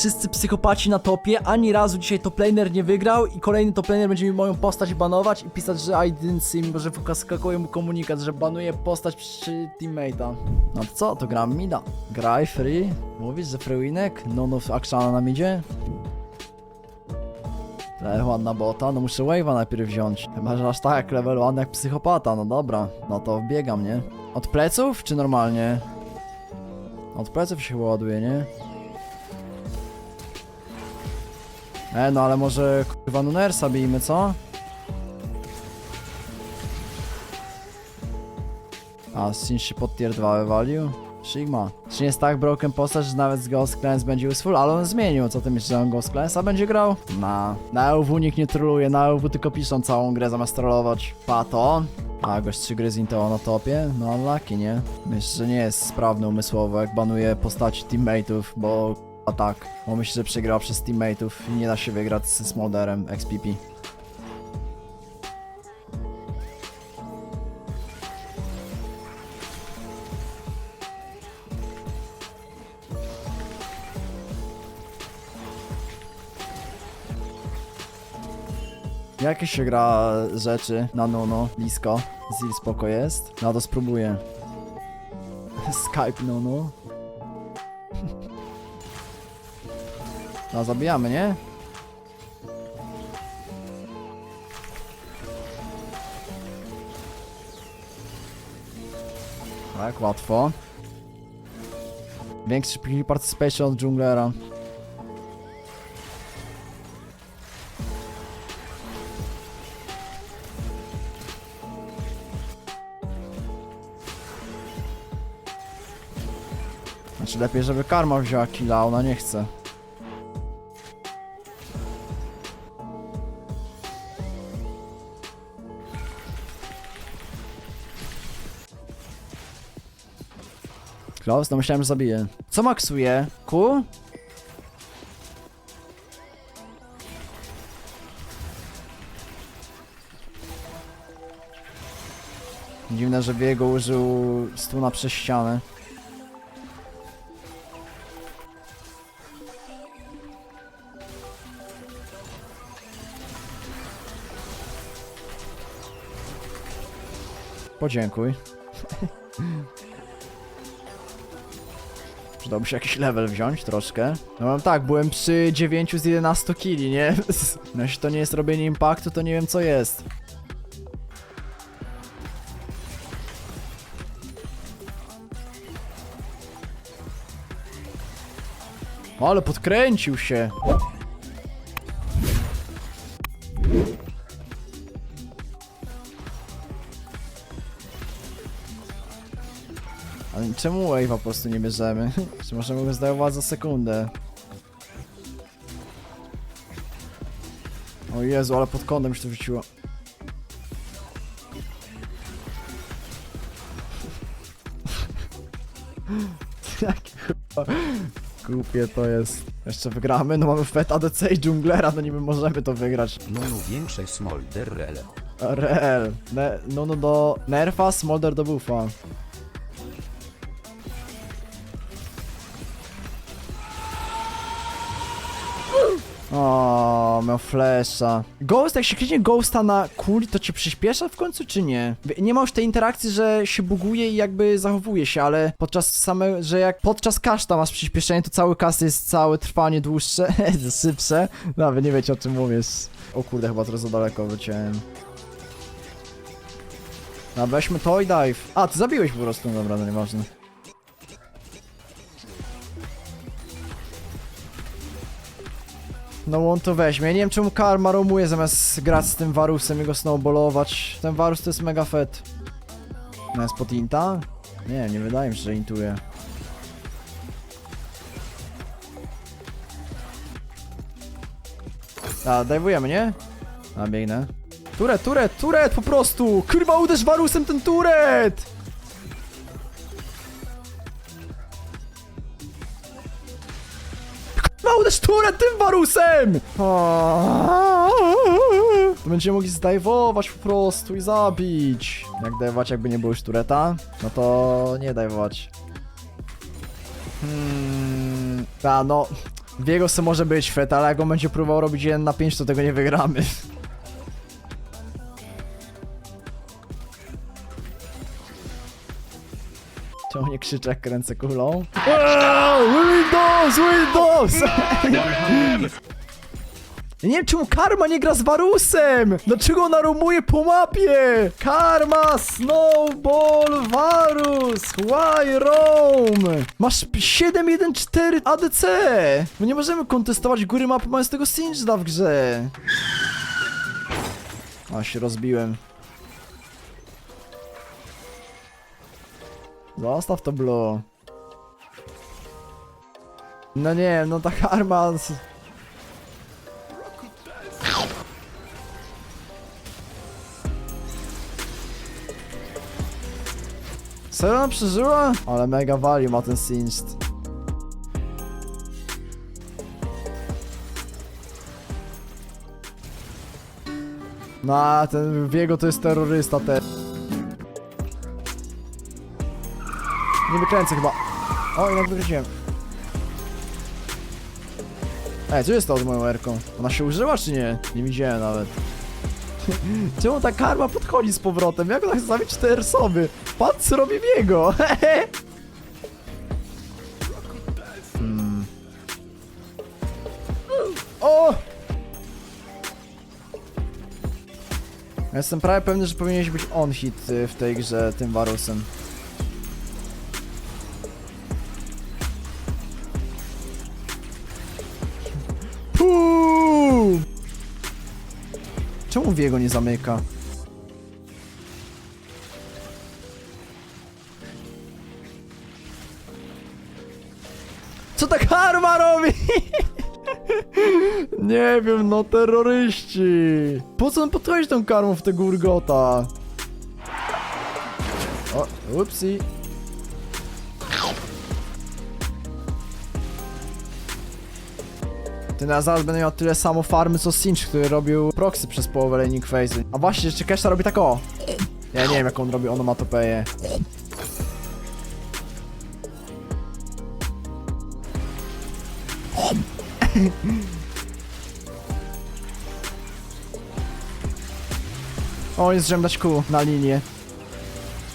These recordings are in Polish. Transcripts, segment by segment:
Wszyscy psychopaci na topie, ani razu dzisiaj toplaner nie wygrał i kolejny toplaner będzie mi moją postać banować i pisać, że I didn't see, mimo że wyskakuje mu komunikat, że banuje postać przy teammate'a. No to co, to gram mida. Graj free? Mówisz, że free winek? No no, Akshana nam idzie? Ale ładna bota, no muszę wave'a najpierw wziąć. Chyba, że aż tak level 1 jak psychopata, no dobra. No to wbiegam, nie? Od pleców, czy normalnie? Od pleców się ładuje, nie? E, no ale może kurwa Nunersa bijmy, co? A, Sin się pod tier 2 wywalił? Sigma. Czy nie jest tak broken postać, że nawet z Ghost Clans będzie useful? Ale on zmienił, co ty myślisz, że on Ghost Clansa będzie grał? Na. Na LW nikt nie troluje, na LW tylko piszą całą grę zamiast trollować. Pato. A, gość 3 gry z Inteo na topie? No unlucky, nie? Myślę, że nie jest sprawny umysłowo, jak banuje postaci teammateów, bo tak, bo myślę, że przegrała przez teammateów i nie da się wygrać z Smolderem XPP. Jakie się gra rzeczy na Nono, blisko? Zil spoko jest? No to spróbuję. Skype Nono. No zabijamy, nie? Tak, łatwo. Większy participation od dżunglera. Znaczy lepiej, żeby karma wzięła killa, ona nie chce. Close? No myślałem, że. Co maksuje? Q? Dziwne, że Biego użył stuna przez ścianę. Podziękuj. Przydałby się jakiś level wziąć troszkę. No mam tak, byłem przy 9 z 11 kili, nie? No jeśli to nie jest robienie impaktu, to nie wiem co jest. Ale podkręcił się. Ale czemu wave'a po prostu nie bierzemy? Czy możemy go zdejmować za sekundę? O Jezu, ale pod kątem się to wrzuciło. Jakie chyba głupie to jest. Jeszcze wygramy? No mamy FET ADC i dżunglera, no niby możemy to wygrać. Nunu większe smolder rel. Rel. Ne no no do nerfa, smolder do buffa. O, miał flesza. Ghost, jak się kliknie Ghosta na kuli, to cię przyspiesza w końcu, czy nie? Nie ma już tej interakcji, że się buguje i jakby zachowuje się, ale podczas same, że jak podczas kaszta masz przyspieszenie, to cały kas jest całe trwanie dłuższe, szybsze. No, wy nie wiecie o czym mówisz. O kurde, chyba teraz za daleko wyciąłem. No, weźmy to i dive. A, ty zabiłeś po prostu, dobra, no nieważne. No on to weźmie. Ja nie wiem czemu Karma romuje zamiast grać z tym Varusem i go snowballować. Ten Varus to jest mega fet. No jest pod Inta? Nie, nie wydaje mi się, że intuje. A, dajwujemy, nie? A, biegnę. Turet, turet, turet po prostu! Kurwa, uderz Varusem ten turet! Uderz turet tym Varusem! O, to będziemy mogli zdajwować po prostu i zabić. Jak dajwować jakby nie było już tureta? No to nie dajwować. Hmm, ta no, Diego se może być fet, ale jak on będzie próbował robić 1 na 5, to tego nie wygramy. Jak kręcę kulą? Eee, Windows, Windows! Ja nie wiem czemu Karma nie gra z Varusem! Dlaczego ona rumuje po mapie? Karma, Snowball, Varus, why Rome? Masz 714 ADC! My nie możemy kontestować góry mapy mając tego Singeda w grze. A się rozbiłem. Zostaw to blue. No nie, no ta karma... Serio ona przeżyła? Ale mega value ma ten Singed. No, ten Viego to jest terrorysta te. Nie wykręcę chyba. O, jednak wykręciłem. Ej, co jest to z moją erką? Ona się użyła czy nie? Nie widziałem nawet. Czemu ta karma podchodzi z powrotem? Jak ona chce zabić cztery osoby? Patrz co robi Viego! hmm. O! Jestem prawie pewny, że powinieneś być on hit y, w tej grze tym Varusem. Czemu Viego nie zamyka? Co ta karma robi? Nie wiem, no terroryści. Po co on podchodzi tą karmą w tego urgota? O, upsi. Ty na zaraz będę miał tyle samo farmy co Sinch, który robił proxy przez połowę laning phase. A właśnie, jeszcze Kesha robi tak o. Ja nie wiem jak on robi onomatopeję. O, jest żem dać kół na linię.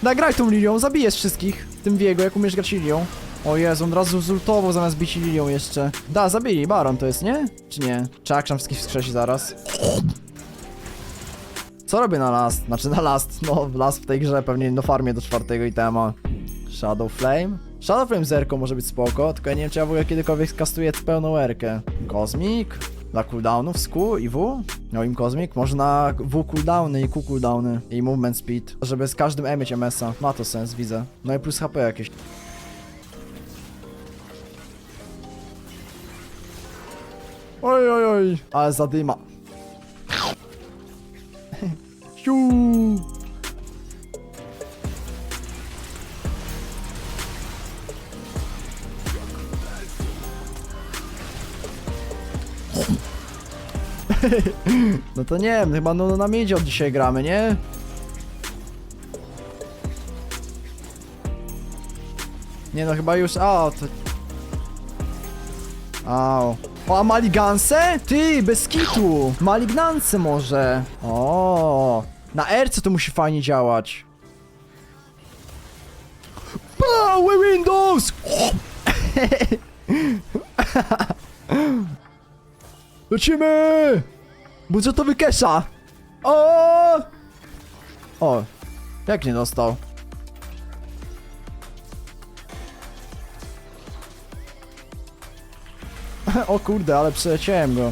Nagraj tą linią, zabijesz wszystkich. Tym Viego, jak umiesz grać linią. O Jezu, on razu zultował zamiast bić linią jeszcze. Da, zabili, Baron to jest, nie? Czy nie? Czakrzam wszystkich wskrzesi zaraz. Co robię na last? Znaczy na last, no last w tej grze pewnie do farmie do czwartego itema. Shadow Flame? Shadow Flame zerką może być spoko, tylko ja nie wiem czy ja w ogóle kiedykolwiek skastuję pełną erkę. Cosmic? Dla cooldownów z Q i W? No im Cosmic? Może na W cooldowny i Q cooldowny i movement speed, żeby z każdym E mieć MS-a. Ma to sens, widzę. No i plus HP jakieś. Oj, oj, oj, ale zadyma. Siu. No to nie wiem, chyba no na miedzie od dzisiaj gramy, nie? Nie no, chyba już, a to... Au. O, a maliganse? Ty, bez kitu! Malignance może. O, na RC to musi fajnie działać. Power Windows! Lecimy! Budżetowy kesza! O! O, jak nie dostał? o kurde, ale przeleciałem go.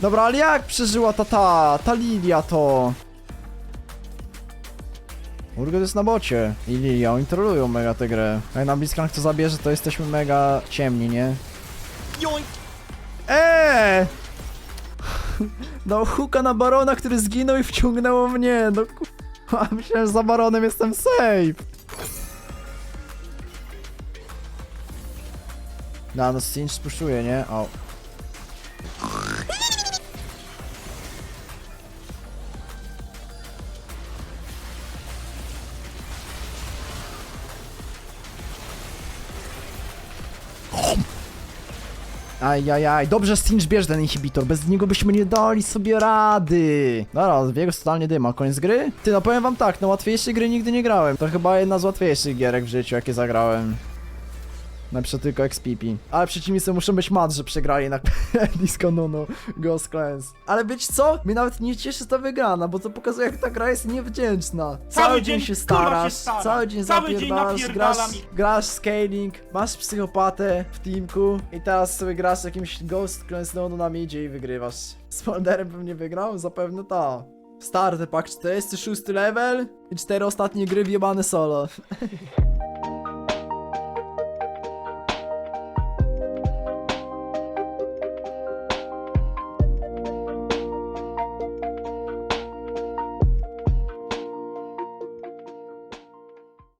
Dobra, ale jak przeżyła ta ta, ta Lilia to? Urgot jest na bocie i Lilia, oni trolują mega tę grę. Jak na Blitzcrank to zabierze, to jesteśmy mega ciemni, nie? Eee! No huka na Barona, który zginął i wciągnęło mnie, no kurwa, myślałem, że za Baronem jestem safe. Na no Stinch spuszczuje, nie? O. Ajajaj, dobrze Stinch bierze ten inhibitor, bez niego byśmy nie dali sobie rady. Dobra, jego totalnie dyma, koniec gry? Ty, no powiem wam tak, no łatwiejsze gry nigdy nie grałem. To chyba jedna z łatwiejszych gierek w życiu, jakie zagrałem. Na przykład tylko XPP. Ale przeciwnicy muszą być mat, że przegrali na Disco Nuno Ghost Clans. Ale wiecie co? Mnie nawet nie cieszy ta wygrana, bo to pokazuje jak ta gra jest niewdzięczna. Cały, Cały dzień się się starasz, staram. cały dzień Cały dzień zapierdalasz, grasz, grasz scaling, masz psychopatę w teamku i teraz sobie grasz jakimś Ghost Clans Nuno na midzie i wygrywasz. Z Molderem bym nie wygrał? Zapewne ta. Starter pack 46 level i cztery ostatnie gry wjebane solo.